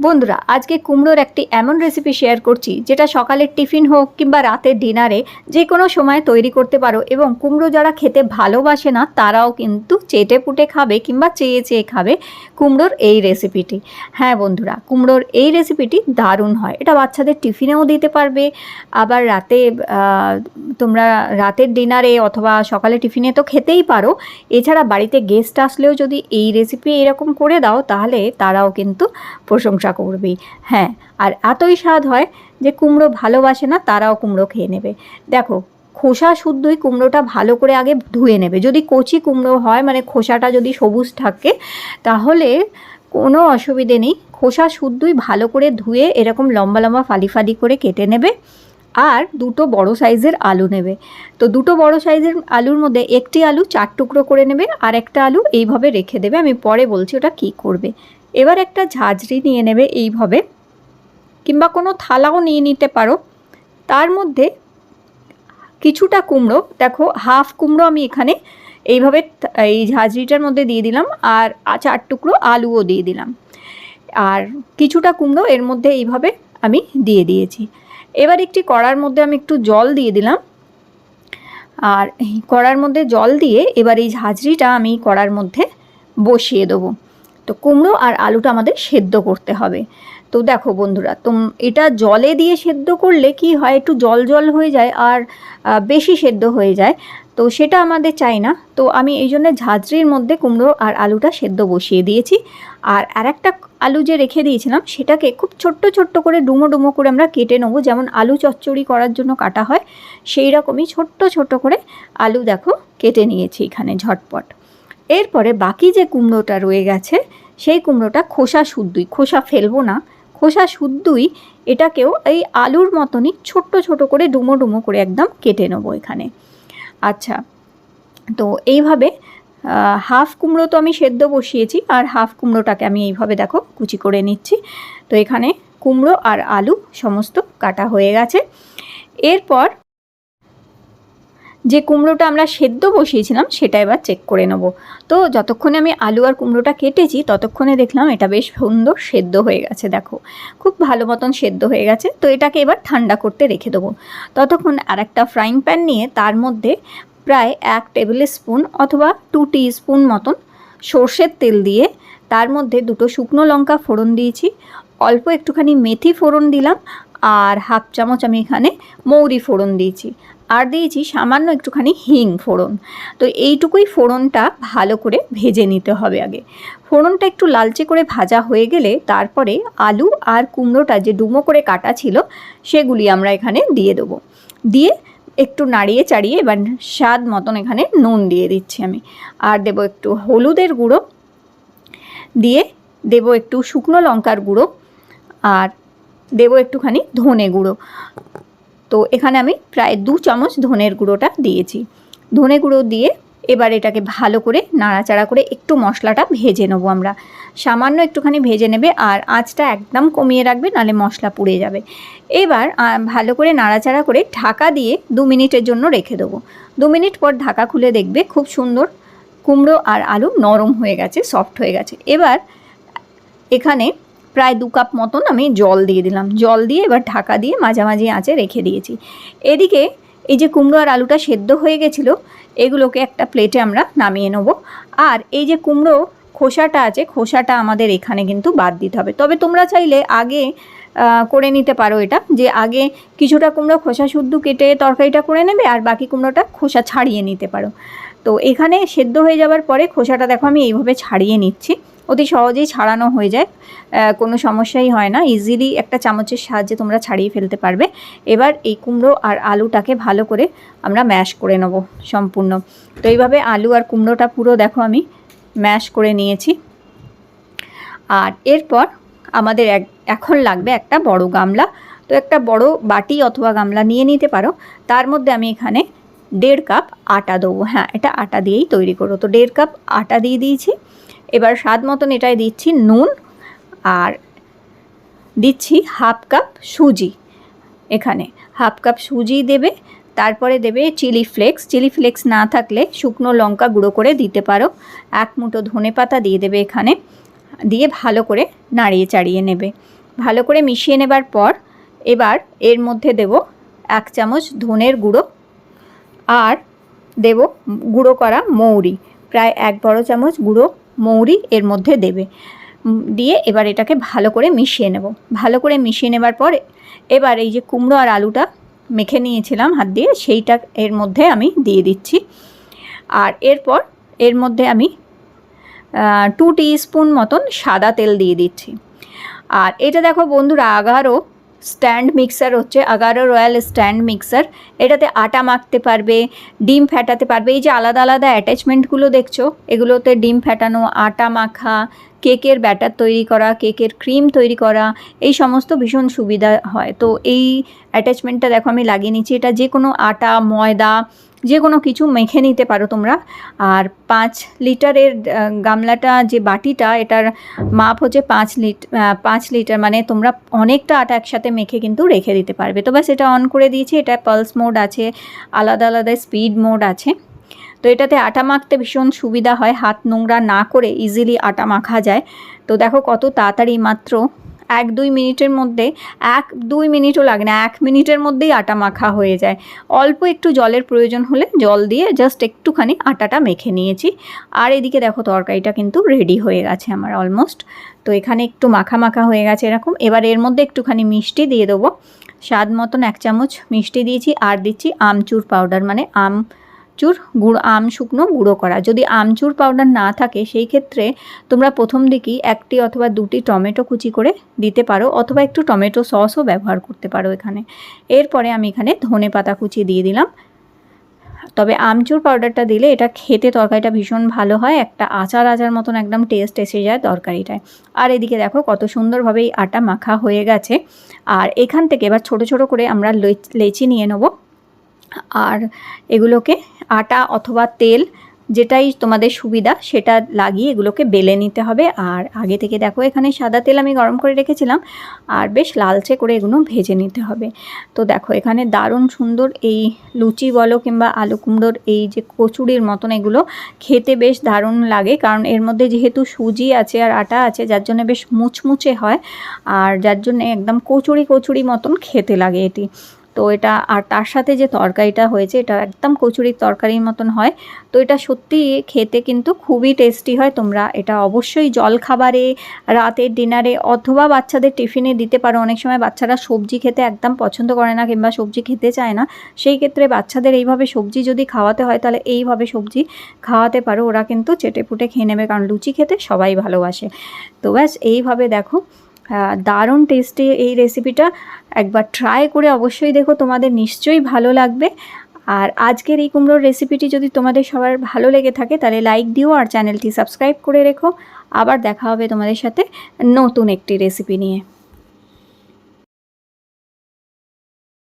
বন্ধুরা, আজকে কুমড়োর একটি এমন রেসিপি শেয়ার করছি, যেটা সকালের টিফিন হোক কিংবা রাতের ডিনারে যে কোনো সময় তৈরি করতে পারো এবং কুমড়ো যারা খেতে ভালোবাসে না, তারাও কিন্তু চেটে পুটে খাবে কিংবা চেয়ে চেয়ে খাবে কুমড়োর এই রেসিপিটি হ্যাঁ বন্ধুরা, কুমড়োর এই রেসিপিটি দারুণ হয়। এটা বাচ্চাদের টিফিনেও দিতে পারবে, আবার রাতে তোমরা রাতের ডিনারে অথবা সকালে টিফিনে তো খেতেই পারো। এছাড়া বাড়িতে গেস্ট আসলেও যদি এই রেসিপি এরকম করে দাও, তাহলে তারাও কিন্তু প্রশংসা করবেই হ্যাঁ আর এতই স্বাদ হয় যে কুমড়ো ভালোবাসে না, তারাও কুমড়ো খেয়ে নেবে। দেখো, খোসা শুদ্ধই কুমড়োটা ভালো করে আগে ধুয়ে নেবে। যদি কচি কুমড়ো হয় মানে খোসাটা যদি সবুজ থাকে, তাহলে কোনো অসুবিধে নেই। খোসা শুদ্ধই ভালো করে ধুয়ে এরকম লম্বা লম্বা ফালি ফালি করে কেটে নেবে আর দুটো বড় সাইজের আলু নেবে। তো দুটো বড় সাইজের আলুর মধ্যে একটি আলু চার টুকরো করে নেবে আর একটা আলু এইভাবে রেখে দেবে। আমি পরে বলছি ওটা কী করবে। এবার একটা ঝাঁঝরি নিয়ে নেবে এইভাবে, কিংবা কোনো থালাও নিয়ে নিতে পারো। তার মধ্যে কিছুটা কুমড়ো, দেখো হাফ কুমড়ো আমি এখানে এইভাবে এই ঝাঁঝরিটার মধ্যে দিয়ে দিলাম, আর চার টুকরো আলুও দিয়ে দিলাম। আর কিছুটা কুমড়ো এর মধ্যে এইভাবে আমি দিয়ে দিয়েছি। এবার একটি কড়ার মধ্যে আমি একটু জল দিয়ে দিলাম। আর কড়ার মধ্যে জল দিয়ে এবার এই ঝাঁঝরিটা আমি কড়ার মধ্যে বসিয়ে দেবো। তো কুমড়ো আর আলুটা আমাদের সেদ্ধ করতে হবে। তো দেখো বন্ধুরা, তোম, এটা জলে দিয়ে সেদ্ধ করলে কি হয়, একটু জল জল হয়ে যায় আর বেশি সেদ্ধ হয়ে যায়। তো সেটা আমাদের চাই না। তো আমি এই জন্য ঝাঁঝরির মধ্যে কুমড়ো আর আলুটা সেদ্ধ বসিয়ে দিয়েছি। আর আরেকটা আলু যে রেখে দিয়েছিলাম, সেটাকে খুব ছোট্ট ছোট্ট করে ডুমো ডুমো করে আমরা কেটে নেব। যেমন আলু চচ্চড়ি করার জন্য কাটা হয়, সেই রকমই ছোট্ট ছোট্ট করে আলু দেখো কেটে নিয়েছি এখানে ঝটপট। এরপরে বাকি যে কুমড়োটা রয়ে গেছে, সেই কুমড়োটা খোসা শুদ্ধই, খোসা ফেলব না। খোসা শুদ্ধই এটাকেও এই আলুর মতনই ছোট্ট ছোট করে ডুমো ডুমো করে একদম কেটে নেব এখানে। আচ্ছা তো এইভাবে হাফ কুমড়ো তো আমি সেদ্ধ বসিয়েছি, আর হাফ কুমড়োটাকে আমি এইভাবে দেখো কুচি করে নিচ্ছি। তো এখানে কুমড়ো আর আলু সমস্ত কাটা হয়ে গেছে। এরপর যে কুমড়োটা আমরা সেদ্ধ বসিয়েছিলাম সেটা এবার চেক করে নেব। তো যতক্ষণে আমি আলু আর কুমড়োটা কেটেছি, ততক্ষণে দেখলাম এটা বেশ সুন্দর সেদ্ধ হয়ে গেছে, দেখো। খুব ভালো মতন সেদ্ধ হয়ে গেছে, তো এটাকে এবার ঠান্ডা করতে রেখে দেবো। ততক্ষণ আর একটা ফ্রাইং প্যান নিয়ে তার মধ্যে প্রায় এক টেবিল স্পুন অথবা টু টি স্পুন মতন সর্ষের তেল দিয়ে তার মধ্যে দুটো শুকনো লঙ্কা ফোড়ন দিয়েছি, অল্প একটুখানি মেথি ফোড়ন দিলাম, আর হাফ চামচ আমি এখানে মৌরি ফোড়ন দিয়েছি। আর দিয়েছি সামান্য একটুখানি হিং ফোড়ন। তো এইটুকুই ফোড়নটা ভালো করে ভেজে নিতে হবে আগে। ফোড়নটা একটু লালচে করে ভাজা হয়ে গেলে তারপরে আলু আর কুমড়োটা যে ডুমো করে কাটা ছিল, সেগুলি আমরা এখানে দিয়ে দেবো। দিয়ে একটু নাড়িয়ে চাড়িয়ে এবার স্বাদ মতন এখানে নুন দিয়ে দিচ্ছি আমি। আর দেবো একটু হলুদের গুঁড়ো। দিয়ে দেবো একটু শুকনো লঙ্কার গুঁড়ো। আর দেবো একটুখানি ধনে গুঁড়ো। তো এখানে আমি প্রায় দু চামচ ধনের গুঁড়োটা দিয়েছি। ধনে গুঁড়ো দিয়ে এবার এটাকে ভালো করে নাড়াচাড়া করে একটু মশলাটা ভেজে নেব আমরা। সামান্য একটুখানি ভেজে নেবে আর আঁচটা একদম কমিয়ে রাখবে নাহলে মশলা পুড়ে যাবে। এবার ভালো করে নাড়াচাড়া করে ঢাকা দিয়ে দু মিনিটের জন্য রেখে দেবো। দু মিনিট পর ঢাকা খুলে দেখবে খুব সুন্দর কুমড়ো আর আলু নরম হয়ে গেছে, সফট হয়ে গেছে। এবার, এখানে প্রায় দু কাপ মতন আমি জল দিয়ে দিলাম। জল দিয়ে এবার ঢাকা দিয়ে মাঝামাঝি আঁচে রেখে দিয়েছি। এদিকে এই যে কুমড়ো আর আলুটা সেদ্ধ হয়ে গেছিল, এগুলোকে একটা প্লেটে আমরা নামিয়ে নেব। আর এই যে কুমড়ো খোসাটা আছে, খোসাটা আমাদের এখানে কিন্তু বাদ দিতে হবে। তবে তোমরা চাইলে আগে করে নিতে পারো এটা, যে আগে কিছুটা কুমড়ো খোসা শুদ্ধ কেটে তরকারিটা করে নেবে আর বাকি কুমড়োটা খোসা ছাড়িয়ে নিতে পারো। তো এখানে সেদ্ধ হয়ে যাওয়ার পরে খোসাটা দেখো আমি এইভাবে ছাড়িয়ে নিচ্ছি। অতি সহজেই ছাড়ানো হয়ে যায়। কোনো সমস্যাই হয় না। ইজিলি একটা চামচের সাহায্যে তোমরা ছাড়িয়ে ফেলতে পারবে। এবার এই কুমড়ো আর আলুটাকে ভালো করে আমরা ম্যাশ করে নেব সম্পূর্ণ। তো এইভাবে আলু আর কুমড়োটা পুরো দেখো আমি ম্যাশ করে নিয়েছি। আর এরপর আমাদের এখন লাগবে একটা বড় গামলা। তো একটা বড় বাটি অথবা গামলা নিয়ে নিতে পারো। তার মধ্যে আমি এখানে দেড় কাপ আটা দেবো। হ্যাঁ এটা আটা দিয়েই তৈরি করো তো দেড় কাপ আটা দিয়ে দিয়েছি। এবার স্বাদ মতন এটাই দিচ্ছি নুন আর দিচ্ছি হাফ কাপ সুজি এখানে। হাফ কাপ সুজি দেবে, তারপরে দেবে চিলি ফ্লেক্স। চিলি ফ্লেক্স না থাকলে শুকনো লঙ্কা গুঁড়ো করে দিতে পারো। এক মুঠো ধনে পাতা দিয়ে দেবে এখানে। দিয়ে ভালো করে নাড়িয়ে চাড়িয়ে নেবে। ভালো করে মিশিয়ে নেবার পর এবার এর মধ্যে দেব এক চামচ ধনের গুঁড়ো আর দেব গুঁড়ো করা মৌরি। প্রায় এক বড় চামচ গুঁড়ো মৌরি এর মধ্যে দেবে। দিয়ে এবার এটাকে ভালো করে মিশিয়ে নেব। ভালো করে মিশিয়ে নেবার পর এবার এই যে কুমড়ো আর আলুটা মেখে নিয়েছিলাম হাত দিয়ে, সেইটা এর মধ্যে আমি দিয়ে দিচ্ছি। আর এরপর এর মধ্যে আমি টু স্পুন মতন সাদা তেল দিয়ে দিচ্ছি। আর এটা দেখো বন্ধুরা, আগারও স্ট্যান্ড মিক্সার হচ্ছে আগারো রয়্যাল স্ট্যান্ড মিক্সার। এটাতে আটা মাখতে পারবে, ডিম ফেটাতে পারবে। এই যে আলাদা আলাদা অ্যাটাচমেন্টগুলো দেখছ, এগুলোতে ডিম ফেটানো, আটা মাখা কেকের ব্যাটার তৈরি করা, কেকের ক্রিম তৈরি করা, এই সমস্ত ভীষণ সুবিধা হয়। তো এই অ্যাটাচমেন্টটা দেখো আমি লাগিয়ে নিচ্ছি। এটা যে কোনো আটা, ময়দা যে কোনো কিছু মেখে নিতে পারো তোমরা। আর পাঁচ লিটারের গামলাটা যে বাটিটা, এটার মাপ হচ্ছে পাঁচ লিট পাঁচ লিটার। মানে তোমরা অনেকটা আটা একসাথে মেখে কিন্তু রেখে দিতে পারবে। তো ব্যাস, এটা অন করে দিয়েছি। এটা পালস মোড আছে, আলাদা আলাদা স্পিড মোড আছে। তো এটাতে আটা মাখতে ভীষণ সুবিধা হয়, হাত নোংরা না করে ইজিলি আটা মাখা যায়। তো দেখো কত তাড়াতাড়ি মাত্র এক দুই মিনিটের মধ্যে, এক দুই মিনিটও লাগে না, এক মিনিটের মধ্যেই আটা মাখা হয়ে যায়। অল্প একটু জলের প্রয়োজন হলে জল দিয়ে জাস্ট একটুখানি আটাটা মেখে নিয়েছি। আর এদিকে দেখো তরকারিটা কিন্তু রেডি হয়ে গেছে আমার অলমোস্ট তো এখানে একটু মাখা মাখা হয়ে গেছে এরকম। এবার এর মধ্যে একটুখানি মিষ্টি দিয়ে দেবো। স্বাদ মতন এক চামচ মিষ্টি দিয়েছি, আর দিচ্ছি আমচুর পাউডার মানে আম চুর গুঁড়ো, আম শুকনো গুঁড়ো করা। যদি আমচুর পাউডার না থাকে, সেই ক্ষেত্রে তোমরা প্রথম দিকেই একটি অথবা দুটি টমেটো কুচি করে দিতে পারো, অথবা একটু টমেটো সসও ব্যবহার করতে পারো এখানে। এরপরে আমি এখানে ধনে পাতা কুচি দিয়ে দিলাম। তবে আমচুর পাউডারটা দিলে এটা খেতে তরকারিটা ভীষণ ভালো হয়, একটা আচার আচার মতন একদম টেস্ট এসে যায় তরকারিটায়। আর এদিকে দেখো কত সুন্দরভাবে এই আটা মাখা হয়ে গেছে। আর এখান থেকে এবার ছোট ছোট করে আমরা লেচি নিয়ে নেব। আর এগুলোকে আটা অথবা তেল যেটাই তোমাদের সুবিধা সেটা লাগিয়ে এগুলোকে বেলে নিতে হবে। আর আগে থেকে দেখো এখানে সাদা তেল আমি গরম করে রেখেছিলাম। আর বেশ লালচে করে এগুলো ভেজে নিতে হবে। তো দেখো এখানে দারুণ সুন্দর এই লুচি বলো কিংবা আলু কুমড়োর এই যে কচুরির মতন এগুলো খেতে বেশ দারুণ লাগে। কারণ এর মধ্যে যেহেতু সুজি আছে আর আটা আছে, যার জন্য বেশ মুচমুচে হয়। আর যার জন্য একদম কচুরি কচুরি মতন খেতে লাগে এটি। তো এটা, আর তার সাথে যে তরকারিটা হয়েছে, এটা একদম কচুরির তরকারির মতন হয়। তো এটা সত্যি খেতে কিন্তু খুবই টেস্টি হয় তোমরা। এটা অবশ্যই জল খাবারে রাতের ডিনারে অথবা বাচ্চাদের টিফিনে দিতে পারো। অনেক সময় বাচ্চারা সবজি খেতে একদম পছন্দ করে না কিংবা সবজি খেতে চায় না। সেই ক্ষেত্রে বাচ্চাদের এইভাবে সবজি যদি খাওয়াতে হয়, তাহলে এইভাবে সবজি খাওয়াতে পারো। ওরা কিন্তু চেটে পুটে খেয়ে নেবে, কারণ লুচি খেতে সবাই ভালোবাসে। তো ব্যাস, এইভাবে দেখো। দারুণ টেস্টি এই রেসিপিটা একবার ট্রাই করে অবশ্যই দেখো, তোমাদের নিশ্চয়ই ভালো লাগবে। আর আজকের এই কুমড়োর রেসিপিটি যদি তোমাদের সবার ভালো লেগে থাকে, তাহলে লাইক দিও আর চ্যানেলটি সাবস্ক্রাইব করে রেখো। আবার দেখা হবে তোমাদের সাথে নতুন একটি রেসিপি নিয়ে।